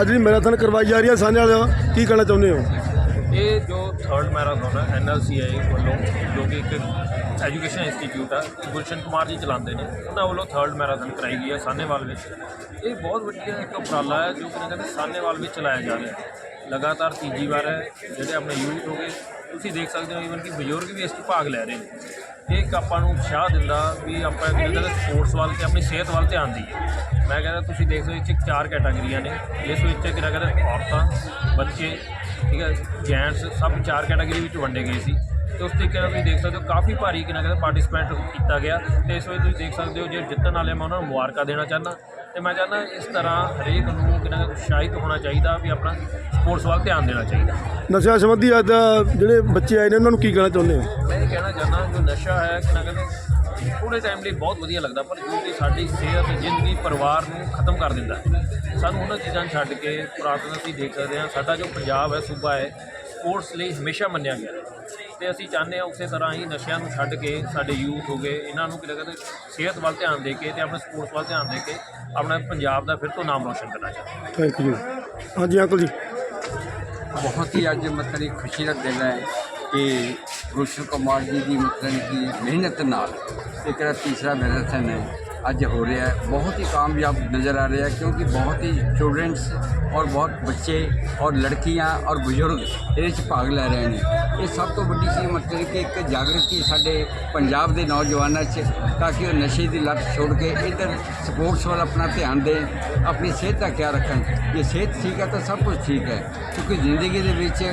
ਅੱਜ ਜਿਹੜੀ ਮੈਰਾਥਨ ਕਰਵਾਈ ਜਾ ਰਹੀ ਹੈ ਸਾਹਨੇ ਵਾਲਾ ਕੀ ਕਹਿਣਾ ਚਾਹੁੰਦੇ ਹੋ? ਇਹ ਜੋ ਥਰਡ ਮੈਰਾਥਨ ਹੈ ਐਨਐਲਸੀਆਈ ਵੱਲੋਂ, ਜੋ ਕਿ ਇੱਕ ਐਜੂਕੇਸ਼ਨ ਇੰਸਟੀਚਿਊਟ ਆ, ਗੁਲਸ਼ਨ ਕੁਮਾਰ ਜੀ ਚਲਾਉਂਦੇ ਨੇ, ਉਹਨਾਂ ਵੱਲੋਂ ਥਰਡ ਮੈਰਾਥਨ ਕਰਾਈ ਗਈ ਹੈ ਸਾਨੇਵਾਲ ਵਿੱਚ। ਇਹ ਬਹੁਤ ਵਧੀਆ ਇੱਕ ਉਪਰਾਲਾ ਹੈ, ਜੋ ਕਿ ਕਹਿੰਦੇ ਸਾਨੇਵਾਲ ਵਿੱਚ ਚਲਾਇਆ ਜਾ ਰਿਹਾ ਲਗਾਤਾਰ ਤੀਜੀ ਵਾਰ ਹੈ, ਜਿਹੜੇ ਆਪਣੇ ਯੂਨਿਟ ਹੋ ਗਏ ਤੁਸੀਂ ਦੇਖ ਸਕਦੇ ਹੋ ਈਵਨ ਕਿ ਬਜ਼ੁਰਗ ਵੀ ਇਸ 'ਚ ਭਾਗ ਲੈ ਰਹੇ ਨੇ। ਇਹ ਇੱਕ ਆਪਾਂ ਨੂੰ ਉਤਸ਼ਾਹ ਦਿੰਦਾ ਵੀ ਆਪਾਂ ਕਹਿੰਦੇ ਸਪੋਰਟਸ ਵੱਲ ਤੇ ਆਪਣੀ ਸਿਹਤ ਵੱਲ ਧਿਆਨ ਦਈਏ। ਮੈਂ ਕਹਿੰਦਾ ਤੁਸੀਂ ਦੇਖ ਸਕਦੇ ਹੋ ਇਹ ਚਾਰ ਕੈਟਾਗਰੀਆਂ ਨੇ। ਇਸ ਵਿੱਚ ਕਿਹੜਾ ਕਹਿੰਦੇ ਔਰਤਾਂ, ਬੱਚੇ, ਠੀਕ ਹੈ ਜੈਂਟਸ ਸਭ ਚਾਰ ਕੈਟਾਗਰੀ ਵਿੱਚ ਵੰਡੇ ਗਏ ਸੀ। ਤੇ ਉਸ ਤਰੀਕੇ ਨਾਲ ਤੁਸੀਂ ਦੇਖ ਸਕਦੇ ਹੋ ਕਾਫੀ ਭਾਰੀ ਕਿਨਾ ਕਹਿੰਦੇ ਪਾਰਟਿਸਿਪੇਟ ਕੀਤਾ ਗਿਆ। ਤੇ ਇਸ ਵਿੱਚ ਤੁਸੀਂ ਦੇਖ ਸਕਦੇ ਹੋ ਜੇ ਜਿੱਤਣ ਵਾਲੇ ਮੈਂ ਉਹਨਾਂ ਨੂੰ ਮੁਬਾਰਕਾਂ ਦੇਣਾ ਚਾਹੁੰਦਾ। ਤੇ ਮੈਂ ਚਾਹੁੰਦਾ ਇਸ ਤਰ੍ਹਾਂ ਹਰੇਕ ਨੂੰ ਕਿਨਾ ਉਤਸ਼ਾਹਿਤ ਹੋਣਾ ਚਾਹੀਦਾ ਵੀ ਆਪਣਾ ਸਪੋਰਟਸ ਵੱਲ ਧਿਆਨ ਦੇਣਾ ਚਾਹੀਦਾ। ਨਸ਼ਾ ਸੰਬੰਧੀ ਅੱਜ ਜਿਹੜੇ ਬੱਚੇ ਆਏ ਨੇ ਉਹਨਾਂ ਨੂੰ ਕੀ ਕਹਿਣਾ ਚਾਹੁੰਦੇ ਹੋ? ਮੈਂ ਇਹ ਕਹਿਣਾ ਚਾਹੁੰਦਾ ਜੋ ਨਸ਼ਾ ਹੈ ਕਿਨਾ ਕਹਿੰਦੇ ਥੋੜੇ ਟਾਈਮ ਲਈ ਬਹੁਤ ਵਧੀਆ ਲੱਗਦਾ ਪਰ ਜੋ ਕਿ ਸਾਡੀ ਸਿਹਤ ਜ਼ਿੰਦਗੀ ਪਰਿਵਾਰ ਨੂੰ ਖਤਮ ਕਰ ਦਿੰਦਾ ਸਾਨੂੰ ਉਹਨਾਂ ਚੀਜ਼ਾਂ ਛੱਡ ਕੇ ਪੁਰਾਤਨ ਅਸੀਂ ਦੇਖ ਸਕਦੇ ਹਾਂ ਸਾਡਾ ਜੋ ਪੰਜਾਬ ਹੈ ਸੂਬਾ ਹੈ ਸਪੋਰਟਸ ਲਈ ਹਮੇਸ਼ਾ ਮੰਨਿਆ ਗਿਆ। ਹੈ। ਤੇ ਅਸੀਂ ਚਾਹੁੰਦੇ ਹਾਂ ਉਸੇ ਤਰ੍ਹਾਂ ਹੀ ਨਸ਼ਿਆਂ ਨੂੰ ਛੱਡ ਕੇ ਸਾਡੇ ਯੂਥ ਹੋ ਗਏ ਇਹਨਾਂ ਨੂੰ ਕਿਤੇ ਕਹਿੰਦੇ ਸਿਹਤ ਵੱਲ ਧਿਆਨ ਦੇ ਕੇ ਤੇ ਆਪਣੇ ਸਪੋਰਟਸ ਵੱਲ ਧਿਆਨ ਦੇ ਕੇ ਆਪਣਾ ਪੰਜਾਬ ਦਾ ਫਿਰ ਤੋਂ ਨਾਮ ਰੋਸ਼ਨ ਕਰਨਾ ਚਾਹੁੰਦੇ ਹਾਂ। ਥੈਂਕ ਯੂ ਹਾਂਜੀ ਅੰਕਲ ਜੀ। ਬਹੁਤ ਹੀ ਅੱਜ ਮਤਲਬ ਖੁਸ਼ੀ ਦਾ ਦਿਨ ਹੈ ਕਿ ਗੁਲਸ਼ਨ ਕੁਮਾਰ ਜੀ ਦੀ ਮਤਲਬ ਕਿ ਮਿਹਨਤ ਨਾਲ ਇਹ ਕਿਹੜਾ ਤੀਸਰਾ ਮੈਰਾਥਨ ਹੈ ਅੱਜ ਹੋ ਰਿਹਾ ਹੈ। ਬਹੁਤ ਹੀ ਕਾਮਯਾਬ ਨਜ਼ਰ ਆ ਰਿਹਾ ਹੈ ਕਿਉਂਕਿ ਬਹੁਤ ਹੀ ਸਟੂਡੈਂਟਸ ਔਰ ਬਹੁਤ ਬੱਚੇ ਔਰ ਲੜਕੀਆਂ ਔਰ ਬਜ਼ੁਰਗ ਇਹਦੇ ਵਿੱਚ ਭਾਗ ਲੈ ਰਹੇ ਨੇ। ਇਹ ਸਭ ਤੋਂ ਵੱਡੀ ਚੀਜ਼ ਮਤਲਬ ਕਿ ਇੱਕ ਜਾਗਰਤੀ ਸਾਡੇ ਪੰਜਾਬ ਦੇ ਨੌਜਵਾਨਾਂ 'ਚ ਤਾਂ ਕਿ ਉਹ ਨਸ਼ੇ ਦੀ ਲੱਤ ਛੋੜ ਕੇ ਇੱਧਰ ਸਪੋਰਟਸ ਵੱਲ ਆਪਣਾ ਧਿਆਨ ਦੇਣ ਆਪਣੀ ਸਿਹਤ ਦਾ ਖਿਆਲ ਰੱਖਣ। ਜੇ ਸਿਹਤ ਠੀਕ ਹੈ ਤਾਂ ਸਭ ਕੁਝ ਠੀਕ ਹੈ, ਕਿਉਂਕਿ ਜ਼ਿੰਦਗੀ ਦੇ ਵਿੱਚ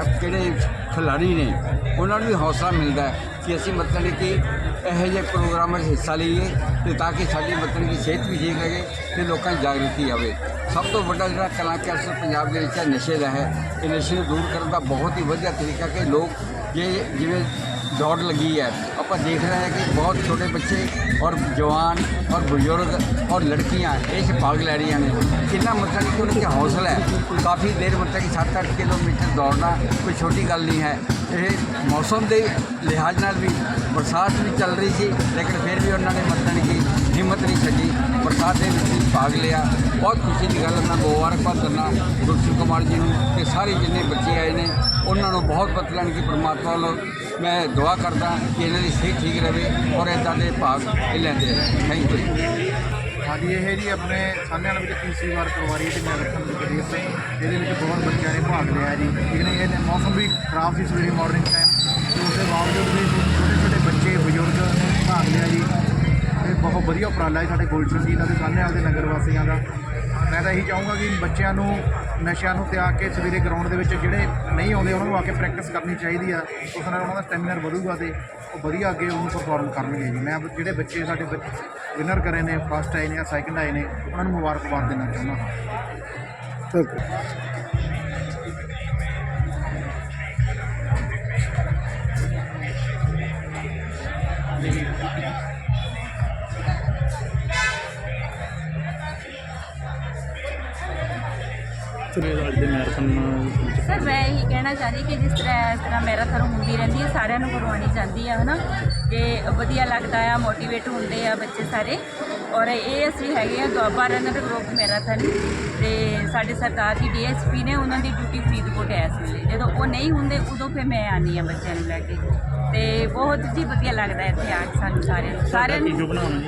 ਅ- ਜਿਹੜੇ ਖਿਡਾਰੀ ਨੇ, ਉਹਨਾਂ ਨੂੰ ਵੀ ਹੌਸਲਾ ਮਿਲਦਾ ਹੈ। ਕਿ ਅਸੀਂ ਮਤਲਬ ਕਿ ਇਹੋ ਜਿਹੇ ਪ੍ਰੋਗਰਾਮਾਂ 'ਚ ਹਿੱਸਾ ਲਈਏ ਤੇ ਤਾਂ ਕਿ ਸਾਡੀ ਮਤਲਬ ਕਿ ਸਿਹਤ ਵੀ ਠੀਕ ਰਹੇ ਤੇ ਲੋਕਾਂ 'ਚ ਜਾਗਰੂਕਤੀ ਆਵੇ। ਸਭ ਤੋਂ ਵੱਡਾ ਜਿਹੜਾ ਕਲਾਕਾਰ ਪੰਜਾਬ ਦੇ ਵਿੱਚ ਹੈ ਨਸ਼ੇ ਦਾ ਹੈ। ਇਹ ਨਸ਼ੇ ਨੂੰ ਦੂਰ ਕਰਨ ਦਾ ਬਹੁਤ ਹੀ ਵਧੀਆ ਤਰੀਕਾ ਕਿ ਲੋਕ ਜੇ ਜਿਵੇਂ ਦੌੜ ਲੱਗੀ ਹੈ, ਆਪਾਂ ਦੇਖ ਰਹੇ ਹਾਂ ਕਿ ਬਹੁਤ ਛੋਟੇ ਬੱਚੇ ਔਰ ਜਵਾਨ ਔਰ ਬਜ਼ੁਰਗ ਔਰ ਲੜਕੀਆਂ ਇਹ 'ਚ ਭਾਗ ਲੈ ਰਹੀਆਂ ਨੇ। ਕਿੰਨਾ ਮਤਲਬ ਕਿ ਉਹਨਾਂ ਦਾ ਹੌਸਲਾ ਹੈ। ਕਾਫੀ ਦੇਰ ਮਤਲਬ ਕਿ 7-8 ਕਿਲੋਮੀਟਰ ਦੌੜਨਾ ਕੋਈ ਛੋਟੀ ਗੱਲ ਨਹੀਂ ਹੈ। ਇਹ ਮੌਸਮ ਦੇ ਲਿਹਾਜ਼ ਨਾਲ ਵੀ ਬਰਸਾਤ ਵੀ ਚੱਲ ਰਹੀ ਸੀ, ਲੇਕਿਨ ਫਿਰ ਵੀ ਉਹਨਾਂ ਨੇ ਮਤਲਬ ਕਿ ਹਿੰਮਤ ਨਹੀਂ ਛੱਡੀ। ਬਰਸਾਤ ਦੇ ਵਿੱਚ ਵੀ ਭਾਗ ਲਿਆ। ਬਹੁਤ ਖੁਸ਼ੀ ਦੀ ਗੱਲ ਉਹਨਾਂ ਮੈਂ ਮੁਬਾਰਕਬਾਦ ਦਿੰਦਾ ਗੁਰਸ਼ੂ ਕੁਮਾਰ ਜੀ ਨੂੰ ਤੇ ਸਾਰੇ ਜਿੰਨੇ ਬੱਚੇ ਆਏ ਨੇ, ਉਹਨਾਂ ਨੂੰ ਬਹੁਤ ਮਤਲਬ ਕਿ ਪਰਮਾਤਮਾ ਵੱਲੋਂ ਮੈਂ ਦੁਆ ਕਰਦਾ ਕਿ ਇਹਨਾਂ ਦੀ ਸਿਹਤ ਠੀਕ ਰਹੇ ਔਰ ਇਦਾਂ ਦੇ ਭਾਗ ਇਹ ਲੈਂਦੇ ਰਹੇ। ਥੈਂਕ ਯੂ ਹਾਂਜੀ ਇਹ ਜੀ ਆਪਣੇ ਸਾਹਮਣੇ ਵਿੱਚ ਤੀਸਰੀ ਵਾਰ ਕਰਵਾਰੀ ਤੇ ਰੱਖਣ ਦੀ ਰੇਸ ਹੈ ਇਹਦੇ ਵਿੱਚ ਬਹੁਤ ਬੱਚਿਆਂ ਨੇ ਭਾਗ ਲਿਆ ਜੀ। ਠੀਕ ਨੇ, ਇਹਦੇ ਮੌਸਮ ਵੀ ਖਰਾਬ ਸੀ ਸਵੇਰੇ ਮਾਰਨਿੰਗ ਟਾਈਮ ਤੇ ਉਸ ਦੇ ਬਾਵਜੂਦ ਵੀ ਛੋਟੇ ਛੋਟੇ ਬੱਚੇ, ਬਜ਼ੁਰਗ ਭਾਗ ਲਿਆ ਜੀ। ਇਹ ਬਹੁਤ ਵਧੀਆ ਉਪਰਾਲਾ ਹੈ ਸਾਡੇ ਗੁਲਸ਼ਨ ਜੀ। ਦਾ ਤੇ ਸਾਹਮਣੇ ਵਾਲੇ ਦੇ ਨਗਰ ਵਾਸੀਆਂ ਦਾ। ਮੈਂ ਤਾਂ ਇਹੀ ਚਾਹੂੰਗਾ ਕਿ ਬੱਚਿਆਂ ਨੂੰ, ਨਸ਼ਿਆਂ ਨੂੰ ਤਿਆਗ ਕੇ ਸਵੇਰੇ ਗਰਾਊਂਡ ਦੇ ਵਿੱਚ ਜਿਹੜੇ ਨਹੀਂ ਆਉਂਦੇ, ਉਹਨਾਂ ਨੂੰ ਆ ਕੇ ਪ੍ਰੈਕਟਿਸ ਕਰਨੀ ਚਾਹੀਦੀ ਆ। ਉਸ ਨਾਲ ਉਹਨਾਂ ਦਾ ਸਟੈਮਿਨਰ ਵਧੂਗਾ ਤੇ ਉਹ ਵਧੀਆ ਅੱਗੇ ਉਹਨੂੰ ਪਰਫਾਰਮ ਕਰਨਗੇ ਜੀ। ਮੈਂ ਜਿਹੜੇ ਬੱਚੇ ਸਾਡੇ ਵਿਨਰ ਕਰੇ ਨੇ ਫਸਟ ਆਏ ਨੇ ਜਾਂ ਸੈਕੰਡ ਆਏ ਨੇ, ਉਹਨਾਂ ਨੂੰ ਮੁਬਾਰਕਬਾਦ ਦੇਣਾ ਚਾਹੁੰਦਾ ਹਾਂ। ਸਰ ਮੈਂ ਇਹੀ ਕਹਿਣਾ ਚਾਹਦੀ ਕਿ ਜਿਸ ਤਰ੍ਹਾਂ ਇਸ ਤਰ੍ਹਾਂ ਮੈਰਾਥਨ ਹੁੰਦੀ ਰਹਿੰਦੀ ਹੈ ਸਾਰਿਆਂ ਨੂੰ ਕਰਵਾਉਣੀ ਚਾਹੀਦੀ ਆ ਹਨਾ? ਕਿ ਵਧੀਆ ਲੱਗਦਾ ਆ ਮੋਟੀਵੇਟ ਹੁੰਦੇ ਆ ਬੱਚੇ ਸਾਰੇ। ਔਰ ਇਹ ਅਸੀਂ ਹੈਗੇ ਆ ਦੁਆਬਾ ਰਨਰ ਗਰੁੱਪ ਮੈਰਾਥਨ ਤੇ ਸਾਡੇ ਸਰਕਾਰ ਦੀ ਡੀਐਸਪੀ ਨੇ ਉਹਨਾਂ ਦੀ ਡਿਊਟੀ ਫਰੀਦਕੋਟ ਹੈ ਇਸ ਵੇਲੇ। ਜਦੋਂ ਉਹ ਨਹੀਂ ਹੁੰਦੇ ਉਦੋਂ ਫਿਰ ਮੈਂ ਆਨੀ ਆ ਬੱਚਿਆਂ ਨੂੰ ਲੈ ਕੇ। ਤੇ ਬਹੁਤ ਜੀ ਵਧੀਆ ਲੱਗਦਾ ਇੱਥੇ ਆ ਕੇ ਸਾਨੂੰ ਸਾਰਿਆਂ ਨੂੰ। ਸਾਰਿਆਂ ਨੂੰ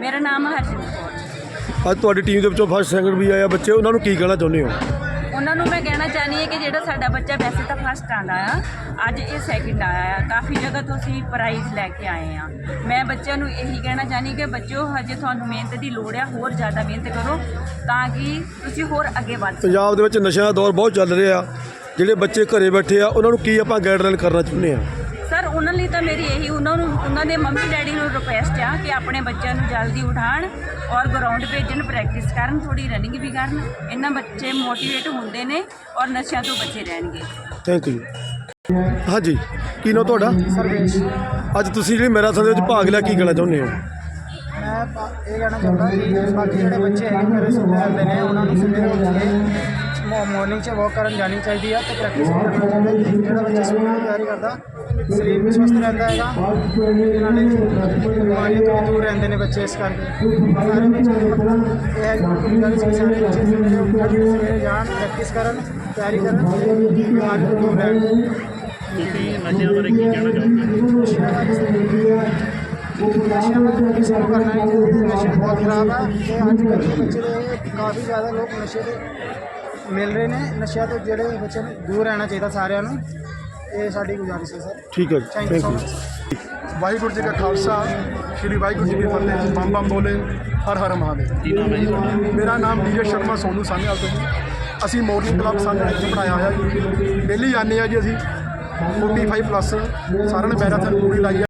ਮੇਰਾ ਨਾਮ ਹਰਜਿੰਦਰ ਕੌਰ। ਅੱਜ ਤੁਹਾਡੀ ਟੀਮ ਦੇ ਵਿੱਚੋਂ ਫਸਟ ਸੈਕਿੰਡ ਵੀ ਆਇਆ। ਬੱਚੇ ਉਹਨਾਂ ਨੂੰ ਕੀ ਕਹਿਣਾ ਚਾਹੁੰਦੇ ਹੋ? ਉਹਨਾਂ ਨੂੰ ਮੈਂ ਕਹਿਣਾ ਚਾਹਨੀ ਹਾਂ ਕਿ ਜਿਹੜਾ ਸਾਡਾ ਬੱਚਾ ਵੈਸੇ ਤਾਂ ਫਸਟ ਆਂਦਾ ਆ, ਅੱਜ ਇਹ ਸੈਕਿੰਡ ਆਇਆ ਆ। ਕਾਫੀ ਜਗ੍ਹਾ ਤੋਂ ਅਸੀਂ ਪ੍ਰਾਈਜ਼ ਲੈ ਕੇ ਆਏ ਆ। ਮੈਂ ਬੱਚਿਆਂ ਨੂੰ ਇਹੀ ਕਹਿਣਾ ਚਾਹਨੀ ਕਿ ਬੱਚਿਓ, ਹਜੇ ਤੁਹਾਨੂੰ ਮਿਹਨਤ ਦੀ ਲੋੜ ਆ, ਹੋਰ ਜ਼ਿਆਦਾ ਮਿਹਨਤ ਕਰੋ ਤਾਂ ਕਿ ਤੁਸੀਂ ਹੋਰ ਅੱਗੇ ਵੱਧ ਸਕੋ। ਪੰਜਾਬ ਦੇ ਵਿੱਚ ਨਸ਼ਿਆਂ ਦਾ ਦੌਰ ਬਹੁਤ ਚੱਲ ਰਿਹਾ ਜਿਹੜੇ ਬੱਚੇ ਘਰੇ ਬੈਠੇ ਆ, ਉਹਨਾਂ ਨੂੰ ਕੀ ਆਪਾਂ ਗਾਈਡਲਾਈਨ ਕਰਨਾ ਚਾਹੁੰਦੇ ਆ? ਲਈ ਤਾਂ ਮੇਰੀ ਇਹੀ ਉਹਨਾਂ ਨੂੰ ਉਹਨਾਂ ਦੇ ਮੰਮੀ ਡੈਡੀ ਨੂੰ ਰਿਕੁਐਸਟ ਆ ਕਿ ਆਪਣੇ ਬੱਚਿਆਂ ਨੂੰ ਜਲਦੀ ਉਠਾਣ ਔਰ ਗਰਾਊਂਡ ਭੇਜਣ ਪ੍ਰੈਕਟਿਸ ਕਰਨ ਥੋੜੀ ਰਨਿੰਗ ਵੀ ਕਰਨ। ਇਹਨਾਂ ਬੱਚੇ ਮੋਟੀਵੇਟ ਹੁੰਦੇ ਨੇ ਔਰ ਨਸ਼ਿਆਂ ਤੋਂ ਬਚੇ ਰਹਿਣਗੇ। ਥੈਂਕ ਯੂ ਹਾਂਜੀ ਕੀ ਨਾਮ ਤੁਹਾਡਾ? ਸਰਵੇਸ਼। ਅੱਜ ਤੁਸੀਂ ਜਿਹੜੇ ਮੈਰਾਥਨ ਦੇ ਵਿੱਚ ਭਾਗ ਲਿਆ ਕੀ ਕਹਿਣਾ ਚਾਹੁੰਦੇ ਹੋ? ਮੈਂ ਇਹ ਕਹਿਣਾ ਚਾਹੁੰਦਾ ਕਿ ਬਾਕੀ ਜਿਹੜੇ ਬੱਚੇ ਹੈਗੇ ਮੇਰੇ ਸੁਣਦੇ ਨੇ ਉਹਨਾਂ ਨੂੰ ਸਵੇਰੇ ਉੱਠ ਕੇ ਮਾਰਨਿੰਗ 'ਚ ਵਾਕ ਕਰਨ ਜਾਣੀ ਚਾਹੀਦੀ ਹੈ ਤੇ ਪ੍ਰੈਕਟਿਸ ਵੀ ਕਰਨਾ ਹੈ। ਜਿਹੜਾ ਬੱਚਾ ਸਵਿਮਿੰਗ ਦੀ ਤਿਆਰੀ ਕਰਦਾ, ਸਰੀਰ ਵੀ ਸਵਸਥ ਰਹਿੰਦਾ ਹੈਗਾ। ਤੇ ਨਾਲੇ ਬਿਮਾਰੀਆਂ ਤੋਂ ਵੀ ਦੂਰ ਰਹਿੰਦੇ ਨੇ ਬੱਚੇ ਇਸ ਕਰਕੇ। ਸਾਰੇ ਬੱਚੇ ਦੀ ਮਤਲਬ ਇਹ ਹੈ ਕਿ ਗੱਲ ਸਾਰੇ ਬੱਚੇ ਸਵੇਰੇ ਜਾਣ ਪ੍ਰੈਕਟਿਸ ਕਰਨ, ਤਿਆਰੀ ਕਰਨ, ਬਿਮਾਰੀ ਤੋਂ ਦੂਰ ਰਹਿਣ। ਤੁਸੀਂ ਨਸ਼ਿਆਂ ਬਾਰੇ ਕੀ ਕਹਿਣਾ ਚਾਹੋਗੇ ਨਸ਼ਿਆਂ ਨੂੰ ਕਿਸੇ ਨੂੰ ਕਰਨਾ ਨਹੀਂ ਚਾਹੀਦਾ ਨਸ਼ੇ ਬਹੁਤ ਖਰਾਬ ਹੈ ਤੇ ਅੱਜ ਕੱਲ੍ਹ ਦੇ ਬੱਚੇ ਦੇ ਕਾਫੀ ਜ਼ਿਆਦਾ ਲੋਕ ਨਸ਼ੇ ਦੇ ਮਿਲ ਰਹੇ ਨੇ ਨਸ਼ਿਆਂ ਤੋਂ ਜਿਹੜੇ ਬੱਚੇ ਨੂੰ ਦੂਰ ਰਹਿਣਾ ਚਾਹੀਦਾ ਸਾਰਿਆਂ ਨੂੰ। ਇਹ ਸਾਡੀ ਗੁਜ਼ਾਰਿਸ਼ ਹੈ ਸਰ। ਠੀਕ ਹੈ ਜੀ। Thank you so much Waheguru ji ਕਾ ਖਾਲਸਾ ਸ੍ਰੀ ਵਾਹਿਗੁਰੂ ਜੀ ਕੀ ਫਤਿਹ। ਬੰਮ ਬੰਮ ਬੋਲੇ ਹਰ ਹਰ ਮਹਾਦੇਵ। ਮੇਰਾ ਨਾਮ ਡੀਜੇ ਸ਼ਰਮਾ ਸੋਨੂ ਸਾਹਨੇਵਾਲ ਤੋਂ ਜੀ। ਅਸੀਂ ਮਾਰਨਿੰਗ ਕਲੱਬ ਸਾਹਮਣੇ ਇੱਥੇ ਬਣਾਇਆ ਹੋਇਆ ਜੀ। ਡੇਲੀ ਆਉਂਦੇ ਆ ਜੀ ਅਸੀਂ। 45 ਪਲੱਸ ਸਾਰਿਆਂ ਨੇ ਮੈਰਾਥਨ ਪੂਰੀ ਲਾਈ ਹੈ